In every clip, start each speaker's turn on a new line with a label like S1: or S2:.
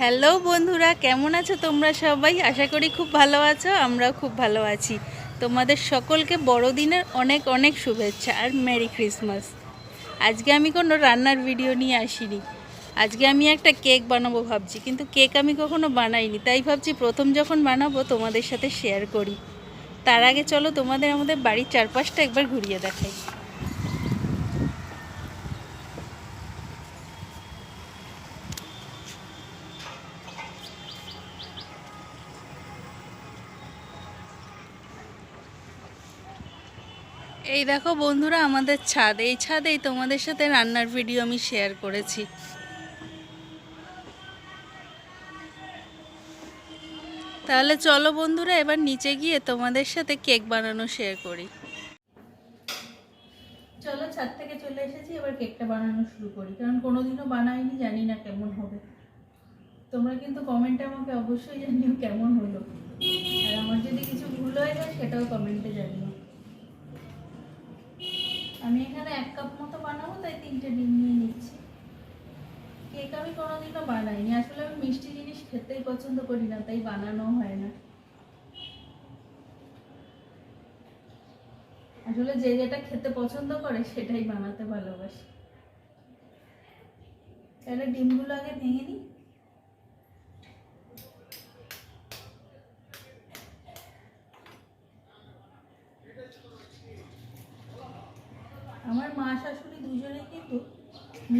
S1: Hello বন্ধুরা, কেমন আছো তোমরা সবাই? আশা করি খুব ভালো আছো, আমরাও খুব ভালো আছি। তোমাদের সকলকে বড়দিনের অনেক অনেক শুভেচ্ছা আর মেরি ক্রিসমাস। আজকে আমি কোনো রান্নার ভিডিও নিয়ে আসিনি। আজকে আমি একটা কেক বানাবো ভাবছি, কিন্তু কেক আমি কখনো বানাইনি, তাই ভাবছি প্রথম যখন বানাবো তোমাদের সাথে শেয়ার করি। তার আগে চলো তোমাদের আমাদের বাড়ির চারপাশটা একবার ঘুরিয়ে দেখাই। এই দেখো বন্ধুরা আমাদের ছাদ, এই ছাদেই তোমাদের সাথে রান্নার ভিডিও আমি শেয়ার করেছি। তাহলে চলো বন্ধুরা, এবার নিচে গিয়ে তোমাদের সাথে কেক বানানো শেয়ার করি। চলো ছাদ থেকে চলে এসেছি, এবার কেকটা বানানো শুরু করি। কারণ কোনোদিনও বানাইনি, জানি না কেমন হবে। তোমরা কিন্তু কমেন্টে আমাকে অবশ্যই জানিও কেমন হলো। আর আমার যদি কিছু ভুল হয়ে যায়, সেটাও কমেন্টে জানিও। আমি এখানে এক কাপ মতো বানাবো, তাই তিনটে ডিম নিয়ে নিচ্ছি। কেক আমি কোনোদিনও বানাইনি। আসলে আমি মিষ্টি জিনিস খেতেই পছন্দ করি না, তাই বানানো হয় না। আসলে যে যেটা খেতে পছন্দ করে, সেটাই বানাতে ভালোবাসি। তাহলে ডিমগুলো আগে ভেঙে নিই।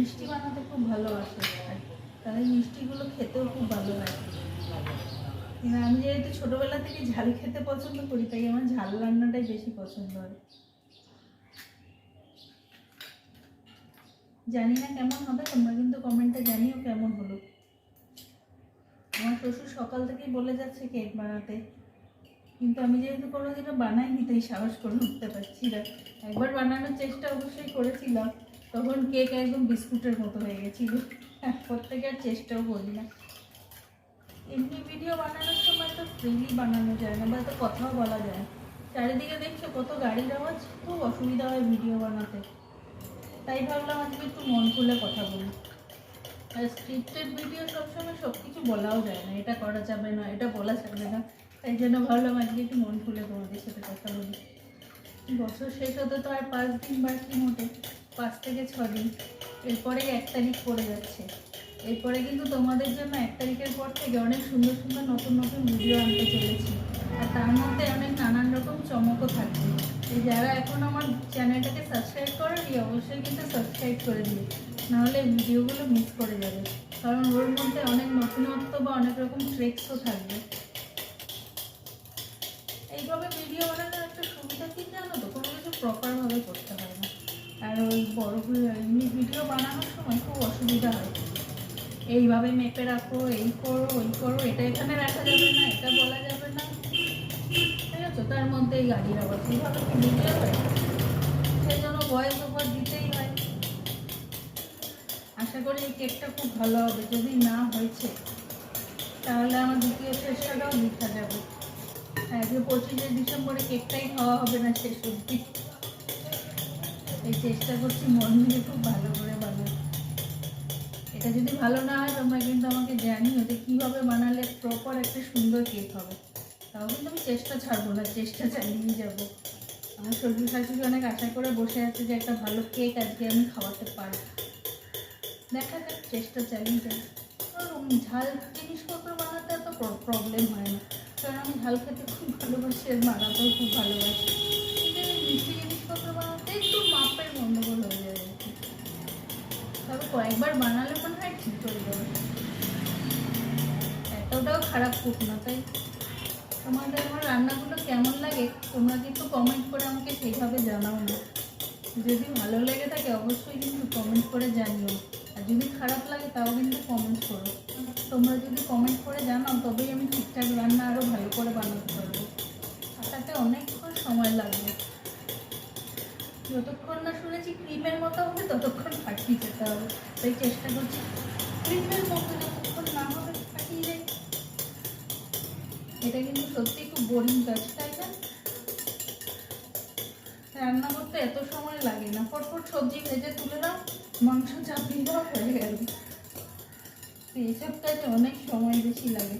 S1: মিষ্টি বানাতে খুব ভালোবাসে। তাদের মিষ্টিগুলো খেতেও খুব ভালো লাগে। কিন্তু আমি যেহেতু ছোটবেলা থেকে ঝাল খেতে পছন্দ করি, তাই আমার ঝাল রান্নাটাই বেশি পছন্দ হয়। জানি না কেমন হবে, তোমরা কিন্তু কমেন্টে জানিও কেমন হলো। আমার শ্বশুর সকাল থেকেই বলে যাচ্ছে কেক বানাতে। কিন্তু আমি যেহেতু কোনো কোনোদিনও বানাইনি, তাই সাহস করে উঠতে পারছি না। একবার বানানোর চেষ্টা অবশ্যই করেছিলাম। তখন কেক একদম বিস্কুটের মতো হয়ে গেছিল। থেকে আর চেষ্টাও করি না। এমনি ভিডিও বানানোর সময় তো ফ্রিলি বানানো যায় না, বা তো কথাও বলা যায়। চারিদিকে দেখছ কত গাড়ির আওয়াজ, খুব অসুবিধা হয় ভিডিও বানাতে। তাই ভাবলাম আজকে একটু মন খুলে কথা বলি। আর স্ক্রিপ্টেড ভিডিও সবসময় সব কিছু বলাও যায় না, এটা করা যাবে না, এটা বলা যাবে না। তাই জন্য ভাবলাম আজকে একটু মন খুলে তোমাদের সাথে কথা বলি। বছর শেষ হতে তো আর পাঁচ দিন বাকি মোটে, পাঁচ থেকে ছ দিন। এরপরে এক তারিখ পড়ে যাচ্ছে। এরপরে কিন্তু তোমাদের জন্য এক তারিখের পর থেকে অনেক সুন্দর সুন্দর নতুন নতুন ভিডিও আনতে চলেছি। আর তার মধ্যে অনেক নানান রকম চমকও থাকবে। এই যারা এখন আমার চ্যানেলটাকে সাবস্ক্রাইব করেনি, অবশ্যই কিন্তু সাবস্ক্রাইব করে দিবে নাহলে ভিডিওগুলো মিস করে যাবে। কারণ ওর মধ্যে অনেক নতুনত্ব বা অনেক রকম ট্রেক্সও থাকবে। এইভাবে ভিডিও বানানোর একটা সুবিধা কি জানো তো কোনো কিছু প্রপারভাবে করতে হয় না। আর ওই বড় এমনি ভিডিও বানানোর সময় খুব অসুবিধা হয়। এইভাবে মেপে রাখো, এই করো, ওই করো, এটা এখানে রাখা যাবে না, এটা বলা যাবে না। ঠিক আছে? তার মধ্যে এই গাড়ির আবার এইভাবে কি ভিডিও হয়। সেই জন্য ভয়েস ওভার দিতেই হয়। আশা করি এই কেকটা খুব ভালো হবে। যদি না হয়েছে, তাহলে আমার দ্বিতীয় চেষ্টাটাও মিথ্যা যাবে। আজকে পঁচিশে ডিসেম্বরে কেকটাই খাওয়া হবে না শেষ অবধি এই চেষ্টা করছি মন দিয়ে খুব ভালো করে বানাবো এটা যদি ভালো না হয়, তোমরা কিন্তু আমাকে জানিও যে কীভাবে বানালে প্রপার একটা সুন্দর কেক হবে। তাও কিন্তু আমি চেষ্টা ছাড়বো না, চেষ্টা চালিয়ে যাব। আমার শ্বশুর শাশুড়ি অনেক আশা করে বসে আছে যে একটা ভালো কেক আজকে আমি খাওয়াতে পারি দেখা যাক, চেষ্টা চালিয়ে যাই ঝাল জিনিসপত্র বানাতে এত প্রবলেম হয় না। কারণ আমি ঝাল খেতে খুব ভালোবাসি আর বানাতেও খুব ভালোবাসি। কিন্তু এই মিষ্টি জিনিসপত্র বানাতে একটু মাপের গন্ডগোল হয়ে কি। তবে কয়েকবার বানালে মনে হয় ঠিক করে যাবে। এতটাও খারাপ কুক না, তাই তোমাদের আমার রান্নাগুলো কেমন লাগে তোমরা কিন্তু কমেন্ট করে আমাকে সেইভাবে জানাও না। যদি ভালো লেগে থাকে অবশ্যই কিন্তু কমেন্ট করে জানিও। আর যদি খারাপ লাগে তাও কিন্তু কমেন্ট করো। তোমরা যদি কমেন্ট করে জানাও, তবেই আমি ঠিকঠাক রান্না আরও ভালো করে বানাতে পারব। আর তাতে অনেকক্ষণ সময় লাগবে। যতক্ষণ না শুনেছি ক্রিমের মতো হবে, ততক্ষণ ফাটিয়ে যেতে হবে। তাই চেষ্টা করছি ক্রিমের মতো যতক্ষণ না হবে ফাটিয়ে যাই। এটা কিন্তু সত্যি খুব বোরিং কাজ, তাই না? রান্না করতে এত সময় লাগে না। ফটফট সবজি ভেজে তুলে দাও মাংস চাপিয়ে দাও হয়ে গেল। এইসব কাজে অনেক সময় বেশি লাগে।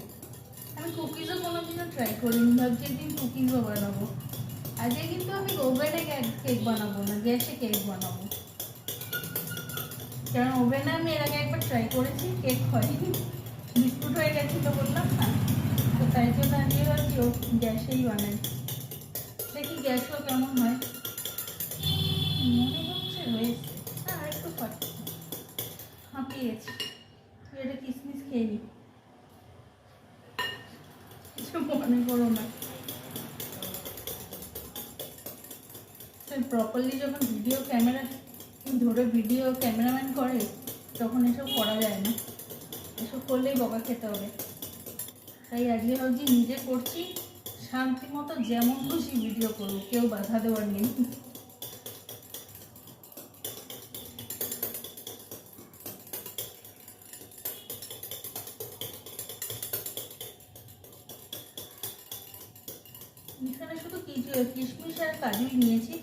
S1: আমি কুকিজও কোনোদিনও ট্রাই করিনি, ভাবছি একদিন কুকিজও বানাবো। আজকে কিন্তু আমি ওভেনে কেক বানাবো না, গ্যাসে কেক বানাবো। কারণ ওভেনে আমি এর আগে একবার ট্রাই করেছি কেক হয়নি। বিস্কুট হয়ে গেছিল বললাম, না। তো তাই জন্য আমি ভাবছি ও গ্যাসেই বানাই। দেখি গ্যাসও কেমন হয়। মনে হচ্ছে হয়েছে। আর একটু পাচ্ছি হাঁপিয়ে গেছি এটা কিসমিস খেয়ে প্রপারলি যখন ভিডিও ক্যামেরা ধরে ভিডিও ক্যামেরাম্যান করে, তখন এসব করা যায় না। এসব করলেই বকা খেতে হবে। তাই আজকে ভাবছি নিজে করছি শান্তি মতো যেমন খুশি ভিডিও করব, কেউ বাধা দেওয়ার নেই। কিশমিশ আর কাজুই নিয়েছি,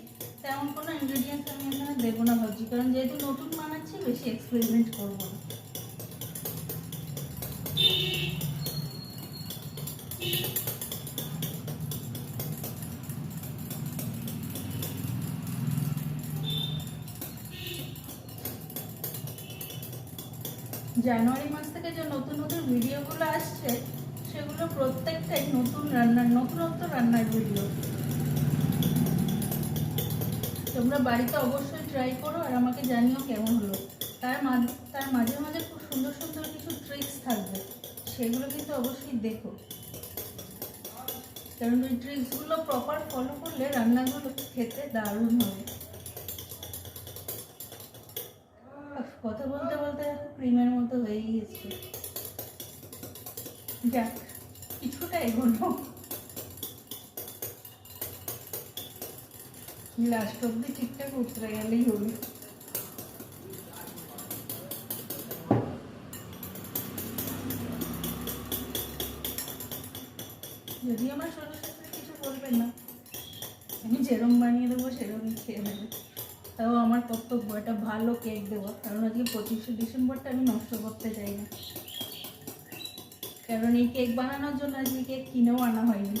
S1: তেমন কোনো ইনগ্রেডিয়েন্টস আমি এখানে দেবো না ভাবছি, কারণ যেহেতু নতুন বানাচ্ছি, বেশি এক্সপেরিমেন্ট করব না। জানুয়ারি মাস থেকে যে নতুন নতুন ভিডিওগুলো আসছে, সেগুলো প্রত্যেকটাই নতুন রান্নার, নতুনত্ব রান্নার ভিডিও তোমরা বাড়িতে অবশ্যই ট্রাই করো আর আমাকে জানিও কেমন হলো। তার মাঝে তার মাঝে মাঝে খুব সুন্দর সুন্দর কিছু ট্রিক্স থাকবে, সেগুলো কিন্তু অবশ্যই দেখো। কারণ ওই ট্রিক্সগুলো প্রপার ফলো করলে রান্নাগুলো খেতে দারুণ হবে। কথা বলতে বলতে ক্রিমের মতো হয়ে গিয়েছে। যাক, কিছুটা এগোলো। লাস্ট অব্দি ঠিকঠাক উতরে গেলেই হলো যদি আমার শাশুড়ি কিছু বলবেন না, আমি যেরম বানিয়ে দেবো সেরকমই খেয়ে নেবে। তাও আমার কর্তব্য একটা ভালো কেক দেবো কারণ আজকে পঁচিশে ডিসেম্বরটা আমি নষ্ট করতে চাই না। কারণ এই কেক বানানোর জন্য আজকে কেক কিনেও আনা হয়নি।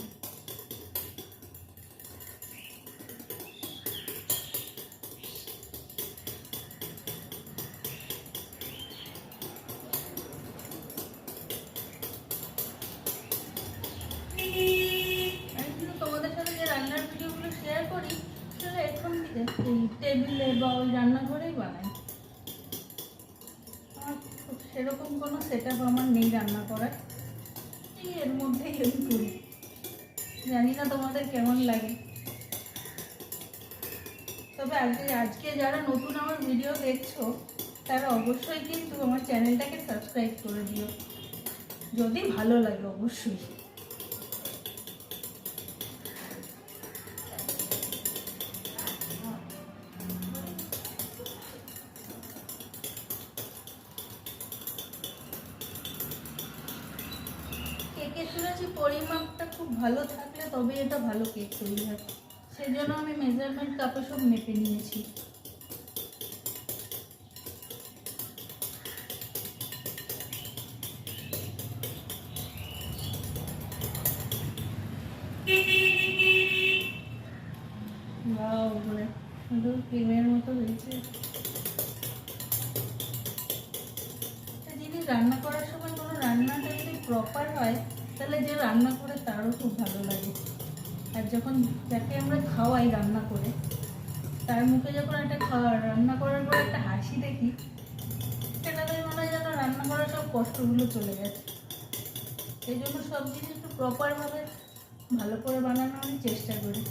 S1: টেবিলে বা ওই রান্নাঘরেই বানাই। খুব সেরকম কোনো সেট আমার নেই রান্না করার। এর মধ্যেই আমি করি? জানি না তোমাদের কেমন লাগে। তবে আজকে আজকে যারা নতুন আমার ভিডিও দেখছ, তারা অবশ্যই কিন্তু আমার চ্যানেলটাকে সাবস্ক্রাইব করে দিও। যদি ভালো লাগে, অবশ্যই। পরিমাপটা খুব ভালো থাকলে তবে এটা ভালো কেক তৈরি হয়। সেই জন্য আমি মেজারমেন্ট কাপে সব মেপে নিয়েছি। মানে রান্না করার সময় কোনো রান্নাটা যদি প্রপার হয়, তাহলে যে রান্না করে তারও খুব ভালো লাগে। আর যখন যাকে আমরা খাওয়াই রান্না করে, তার মুখে যখন একটা খাওয়া, রান্না করার পর একটা হাসি দেখি সেটাতে মনে হয় যেন রান্না করার সব কষ্টগুলো চলে গেছে। সেই জন্য সব জিনিস একটু প্রপারভাবে ভালো করে বানানোর আমি চেষ্টা করি।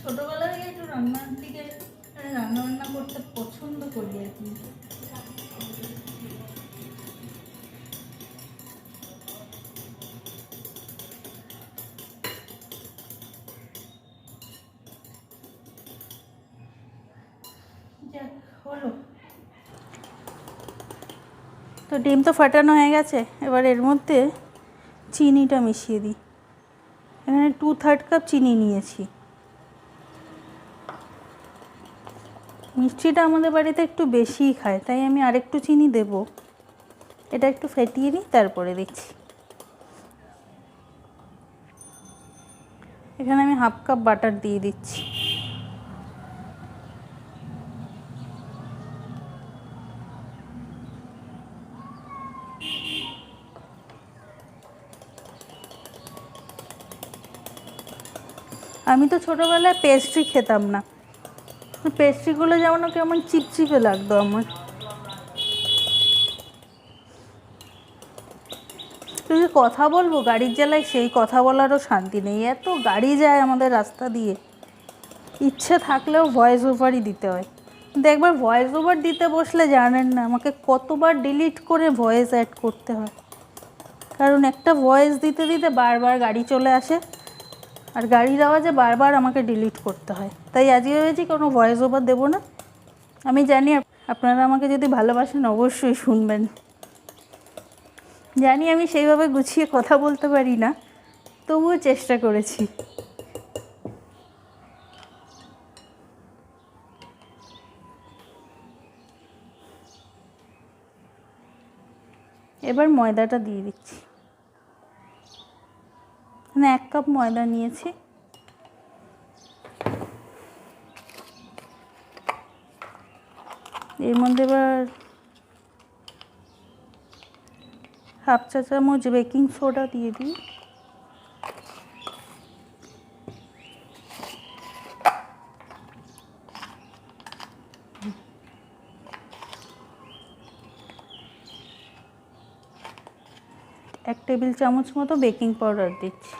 S1: ছোটবেলা থেকে একটু রান্নার দিকে মানে রান্না বান্না করতে পছন্দ করি আর কি।
S2: ডিম তো ফাটানো হয়ে গেছে, এবার এর মধ্যে চিনিটা মিশিয়ে দিই। এখানে টু থার্ড কাপ চিনি নিয়েছি। মিষ্টিটা আমাদের বাড়িতে একটু বেশিই খায়, তাই আমি আরেকটু চিনি দেব। এটা একটু ফেটিয়ে নিই তারপরে দেখছি। এখানে আমি হাফ কাপ বাটার দিয়ে দিচ্ছি। আমি তো ছোটোবেলায় পেস্ট্রি খেতাম না। পেস্ট্রিগুলো যেমন কেমন চিপচিপে লাগতো আমার। তুই কথা বলব? গাড়ির জ্বালায় সেই কথা বলারও শান্তি নেই। এত গাড়ি যায় আমাদের রাস্তা দিয়ে। ইচ্ছে থাকলেও ভয়েস ওভারই দিতে হয়। কিন্তু একবার ভয়েস ওভার দিতে বসলে জানেন না, আমাকে কতবার ডিলিট করে ভয়েস অ্যাড করতে হয়। কারণ একটা ভয়েস দিতে দিতে বারবার গাড়ি চলে আসে। আর গাড়ির আওয়াজে বারবার আমাকে ডিলিট করতে হয়। তাই আজকে ভেবেছি কোনো ভয়েস ওভার দেবো না। আমি জানি আপনারা আমাকে যদি ভালোবাসেন অবশ্যই শুনবেন। জানি আমি সেইভাবে গুছিয়ে কথা বলতে পারি না, তবুও চেষ্টা করেছি। এবার ময়দাটা দিয়ে দিচ্ছি। মানে এক কাপ ময়দা নিয়েছি। এর মধ্যে এবার হাফ চা চামচ বেকিং সোডা দিয়ে দিই। এক টেবিল চামচ মতো বেকিং পাউডার দিচ্ছি।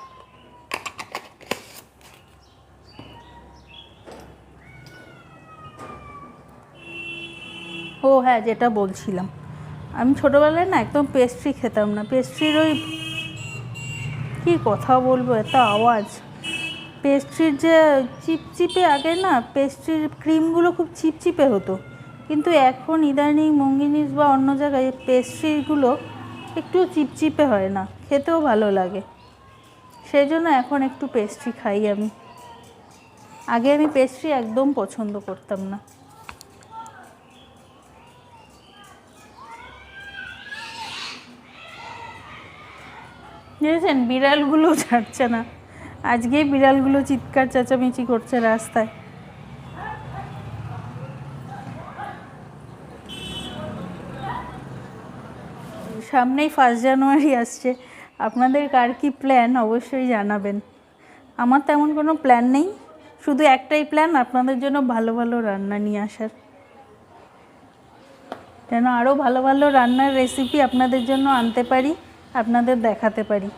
S2: ও হ্যাঁ যেটা বলছিলাম। আমি ছোটোবেলায় না একদম পেস্ট্রি খেতাম না। পেস্ট্রির ওই কী কথা বলব, এত আওয়াজ। পেস্ট্রির যে চিপচিপে আগে না পেস্ট্রির ক্রিমগুলো খুব চিপচিপে হতো। কিন্তু এখন ইদানিং মঙ্গিনিস বা অন্য জায়গায় পেস্ট্রিগুলো একটু চিপচিপে হয় না, খেতেও ভালো লাগে। সেই জন্য এখন একটু পেস্ট্রি খাই আমি। আগে আমি পেস্ট্রি একদম পছন্দ করতাম না। বুঝেছেন বিড়ালগুলো ছাড়ছে না। আজকেই বিড়ালগুলো চিৎকার চেঁচামেচি করছে রাস্তায়। সামনেই ফার্স্ট জানুয়ারি আসছে। আপনাদের কার কি প্ল্যান অবশ্যই জানাবেন। আমার তেমন কোনো প্ল্যান নেই। শুধু একটাই প্ল্যান আপনাদের জন্য ভালো ভালো রান্না নিয়ে আসার। যেন আরও ভালো ভালো রান্নার রেসিপি আপনাদের জন্য আনতে পারি। আপনাদের দেখাতে পারি।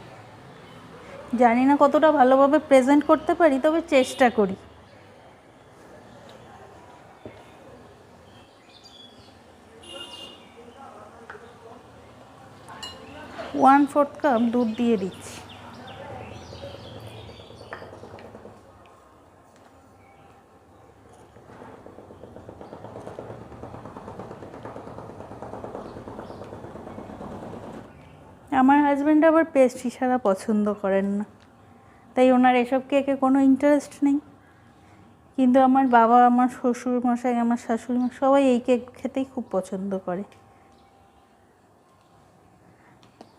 S2: জানি না কতটা ভালোভাবে প্রেজেন্ট করতে পারি, তবে চেষ্টা করি। ওয়ান ফোর্থ কাপ দুধ দিয়ে দিচ্ছি আমার হাজব্যান্ড আবার পেস্ট্রি ছাড়া পছন্দ করেন না। তাই ওনার এসব কেকে কোনো ইন্টারেস্ট নেই? কিন্তু আমার বাবা, আমার শ্বশুর মশাই, আমার শাশুড়ি সবাই এই কেক খেতেই খুব পছন্দ করে।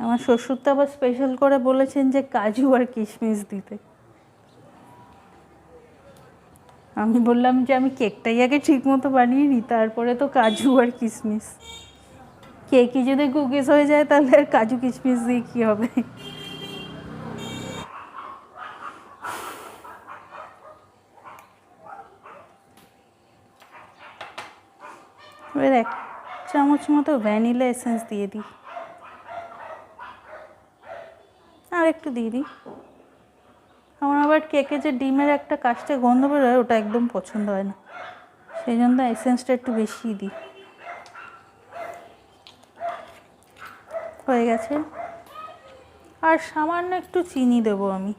S2: আমার শ্বশুর তো আবার স্পেশাল করে বলেছেন যে কাজু আর কিশমিশ দিতে। আমি বললাম যে আমি কেকটাই আগে ঠিক মতো বানিয়ে নিই, তারপরে তো কাজু আর কিশমিশ। কেকই যদি কুকিজ হয়ে যায়, তাহলে আর কাজু কিশমিশ দিয়ে কী হবে? এবার এক চামচ মতো ভ্যানিলা এসেন্স দিয়ে দিই। আর একটু দিয়ে দিই। আমার আবার কেকে যে ডিমের একটা কাস্টে গন্ধ বেরোয়, ওটা একদম পছন্দ হয় না। সেই জন্য এসেন্সটা একটু বেশিই দিই। হয়ে গেছে। আর সামান্য একটু চিনি দেবো আমি।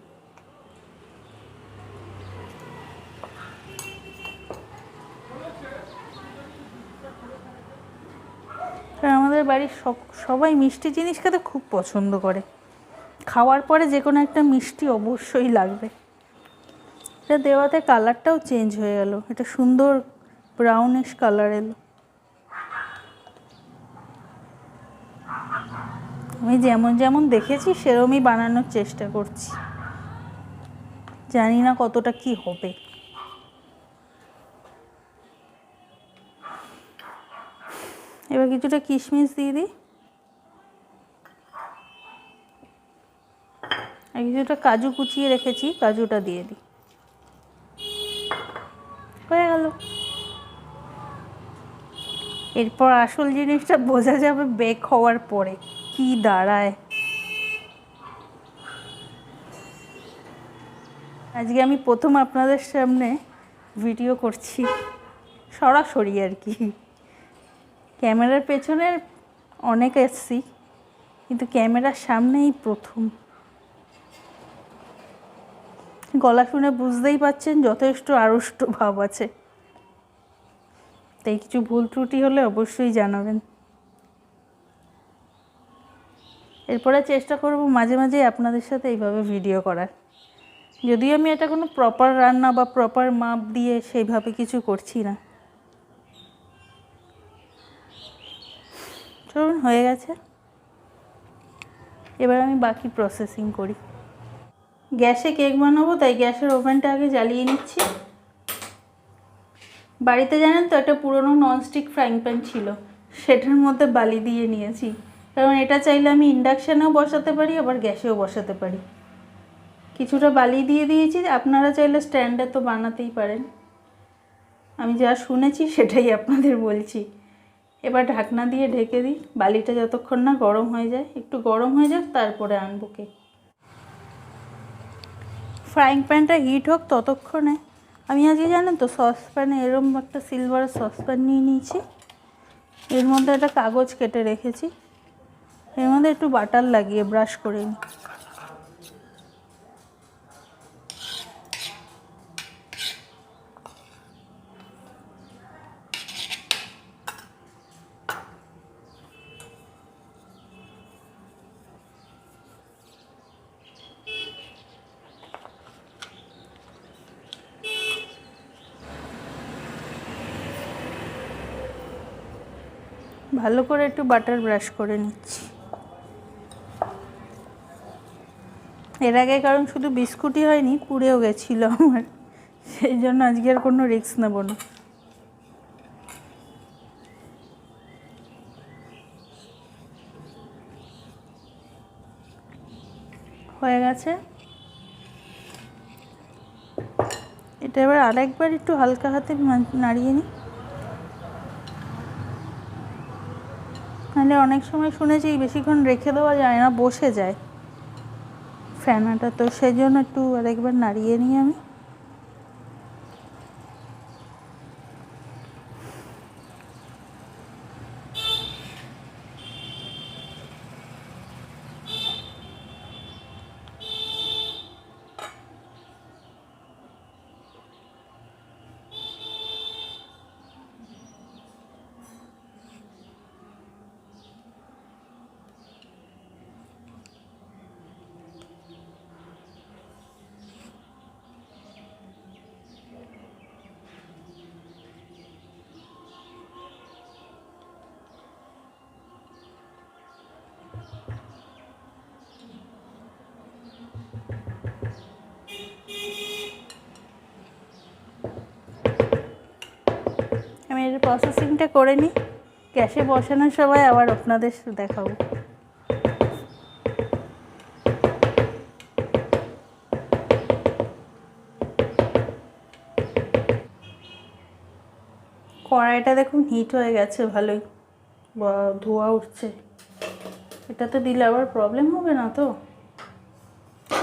S2: আমাদের বাড়ির সব, সবাই মিষ্টি জিনিস খেতে খুব পছন্দ করে। খাওয়ার পরে যে কোনো একটা মিষ্টি অবশ্যই লাগবে। এটা দেওয়াতে কালারটাও চেঞ্জ হয়ে গেল। এটা সুন্দর ব্রাউনিশ কালার এলো। আমি যেমন যেমন দেখেছি, সেরমই বানানোর চেষ্টা করছি। জানি না কতটা কি হবে। এবার কিছুটা কিশমিশ দিয়ে দিই। আর কিছুটা কাজু কুচিয়ে রেখেছি, কাজুটা দিয়ে দিই। হয়ে গেল। এরপর আসল জিনিসটা বোঝা যাবে বেক হওয়ার পরে। কি দাঁড়ায়? আজকে আমি প্রথম আপনাদের সামনে ভিডিও করছি। সরাসরি আর কি। ক্যামেরার পেছনে অনেক এসছি, কিন্তু ক্যামেরার সামনেই প্রথম। গলা শুনে বুঝতেই পাচ্ছেন যথেষ্ট আড়ষ্ট ভাব আছে। তাই কিছু ভুল ত্রুটি হলে অবশ্যই জানাবেন। এরপরে চেষ্টা করব মাঝে মাঝে আপনাদের সাথে এইভাবে ভিডিও করার। যদিও আমি এটা কোনো প্রপার রান্না বা প্রপার মাপ দিয়ে সেইভাবে কিছু করছি না। চলুন, হয়ে গেছে। এবার আমি বাকি প্রসেসিং করি। গ্যাসে কেক বানাবো, তাই গ্যাসের ওভেনটা আগে জ্বালিয়ে নিচ্ছি। বাড়িতে জানেন তো, একটা পুরনো ননস্টিক ফ্রাইং প্যান ছিল। সেটার মধ্যে বালি দিয়ে নিয়েছি। কারণ এটা চাইলে আমি ইন্ডাকশানেও বসাতে পারি, আবার গ্যাসেও বসাতে পারি। কিছুটা বালি দিয়ে দিয়েছি, আপনারা চাইলে স্ট্যান্ডে তো বানাতেই পারেন। আমি যা শুনেছি সেটাই আপনাদের বলছি। এবার ঢাকনা দিয়ে ঢেকে দিই, বালিটা যতক্ষণ না গরম হয়ে যায়, একটু গরম হয়ে যাক, তারপরে আনব কেক। ফ্রাইং প্যানটা হিট হোক ততক্ষণে। আমি আজকে জানেন তো সসপ্যানে এরম একটা সিলভারের সসপ্যান নিয়ে নিয়েছি। এর মধ্যে একটা কাগজ কেটে রেখেছি। এর মধ্যে একটু বাটার লাগিয়ে ব্রাশ করে নিই ভালো করে একটু বাটার ব্রাশ করে নিচ্ছি। এর আগে কারণ শুধু বিস্কুটই হয়নি, পুড়েও গেছিল আমার। সেই জন্য আজকে আর কোনো রিস্ক নেব না। হয়ে গেছে? এটা এবার আরেকবার একটু হালকা হাতে নাড়িয়ে নিই। নাহলে অনেক সময় শুনেছি, বেশিক্ষণ রেখে দেওয়া যায় না, বসে যায়। ফ্যানাটা তো সেই জন্য একটু আরেকবার নাড়িয়ে নিই আমি। আমি এর প্রসেসিংটা করে নিই। গ্যাসে বসানোর সময় আবার আপনাদের দেখাবো। কড়াইটা দেখুন হিট হয়ে গেছে, ভালোই। ধোয়া উঠছে। এটাতে দিলে আবার প্রবলেম হবে না তো?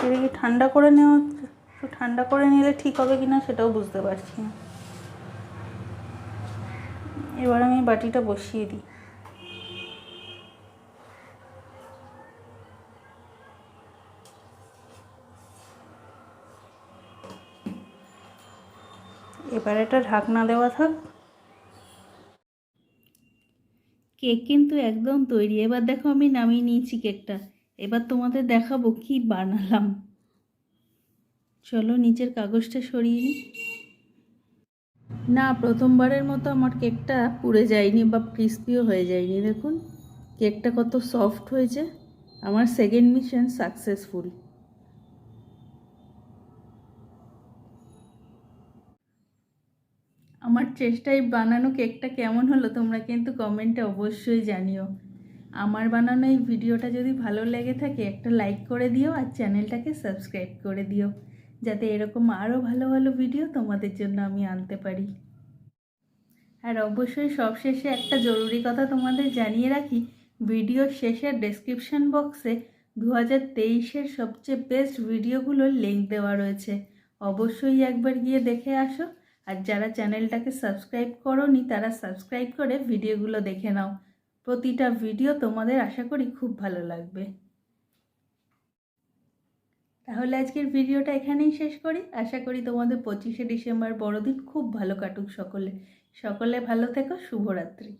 S2: এটা কি ঠান্ডা করে নেওয়া, একটু ঠান্ডা করে নিলে ঠিক হবে কি না সেটাও বুঝতে পারছি না। এবার আমি বাটিটা বসিয়ে দিই। এবার এটা ঢাকনা দেওয়া থাক। কেক কিন্তু একদম তৈরি। এবার দেখো আমি নামিয়ে নিয়েছি কেকটা। এবার তোমাদের দেখাবো কি বানালাম। চলো নিচের কাগজটা সরিয়ে নিই।
S1: না, প্রথমবারের মতো আমার কেকটা পুড়ে যায়নি বা ক্রিস্পিও হয়ে যায়নি। দেখুন, কেকটা কত সফট হয়েছে। আমার সেকেন্ড মিশন সাকসেসফুল আমার চেষ্টায় বানানো কেকটা কেমন হলো তোমরা কিন্তু কমেন্টে অবশ্যই জানিও। আমার বানানো এই ভিডিওটা যদি ভালো লেগে থাকে, একটা লাইক করে দিও আর চ্যানেলটাকে সাবস্ক্রাইব করে দিও। যাতে এরকম আরও ভালো ভালো ভিডিও তোমাদের জন্য আমি আনতে পারি। আর অবশ্যই সবশেষে একটা জরুরি কথা তোমাদের জানিয়ে রাখি ভিডিওর শেষের ডেসক্রিপশন বক্সে দু হাজার তেইশের সবচেয়ে বেস্ট ভিডিওগুলোর লিঙ্ক দেওয়া রয়েছে। অবশ্যই একবার গিয়ে দেখে আসো। আর যারা চ্যানেলটাকে সাবস্ক্রাইব করনি, তারা সাবস্ক্রাইব করে ভিডিওগুলো দেখে নাও। প্রতিটা ভিডিও তোমাদের আশা করি খুব ভালো লাগবে। তাহলে আজকের ভিডিওটা এখানেই শেষ করি। আশা করি তোমাদের পঁচিশে ডিসেম্বর বড়দিন খুব ভালো কাটুক সকলে। সকলে ভালো থেকো, শুভরাত্রি।